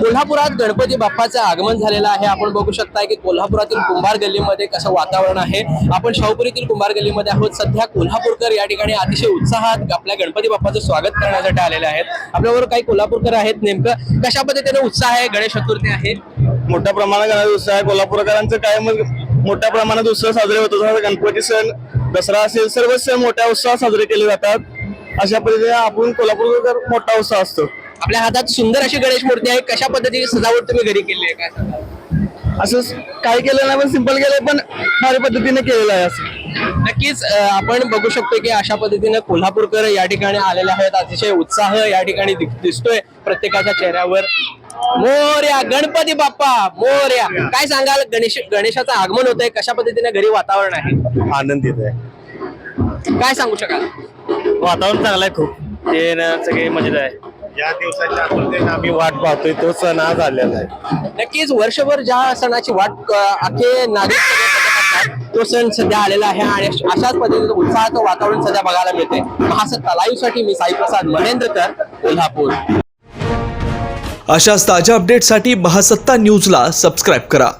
कोल्हापुरात गणपती बाप्पाचं आगमन झालेलं आहे. आपण बघू शकता की कोल्हापुरातील कुंभार गल्लीमध्ये कसं वातावरण आहे. आपण शाहूपुरीतील कुंभार गल्लीमध्ये आहोत. सध्या कोल्हापूरकर या ठिकाणी अतिशय उत्साहात आपल्या गणपती बाप्पाचं स्वागत करण्यासाठी आलेले आहेत. आपल्याबरोबर काही कोल्हापूरकर आहेत नेमकं. कशा पद्धतीने उत्साह आहे? गणेश चतुर्थी आहे. मोठ्या प्रमाणात गणेश उत्सव आहे. कोल्हापूरकरांचं काय मग मोठ्या प्रमाणात उत्सव साजरे होतो जसं गणपती सण दसरा असेल सर्व सण मोठ्या उत्साहात साजरे केले जातात. अशा पद्धतीने आपण कोल्हापूरकर मोठा उत्साह असतो. आपल्या हातात सुंदर अशी गणेश मूर्ती आहे. कशा पद्धतीने सजावट तुम्ही घरी केली आहे? काय सांगाल? असं काही केलं नाही पण सिंपल केलंय पण भारी पद्धतीने केलेलं आहे असं. नक्कीच आपण बघू शकतो की अशा पद्धतीने कोल्हापूरकर या ठिकाणी आलेले आहेत. अतिशय उत्साह या ठिकाणी दिस- दिसतोय प्रत्येकाच्या चेहऱ्यावर. मोर्या गणपती बाप्पा मोर्या. काय सांगाल? गणेश गणेशाचं आगमन होत आहे कशा पद्धतीने घरी वातावरण आहे? आनंदित आहे काय सांगू शकाल? वातावरण चांगलं आहे खूप. ते सगळे मजेत आहे. या दिवसाच्या आतुरतेने आम्ही वाट पाहतोय तो सण आज आलेला आहे. नक्कीच वर्षभर ज्या सणाची वाट अ, अख्खे नागरिक सगळे बघत असतात, तो सण सध्या आलेला आहे आणि अशाच पद्धतीचं उत्साहाचं वातावरण सध्या बघायला मिळते महासत्ता लाईव्हसाठी मी साई प्रसाद महेंद्रकर कोल्हापूर. अशाच ताज्या अपडेटसाठी महासत्ता न्यूजला सबस्क्राईब करा.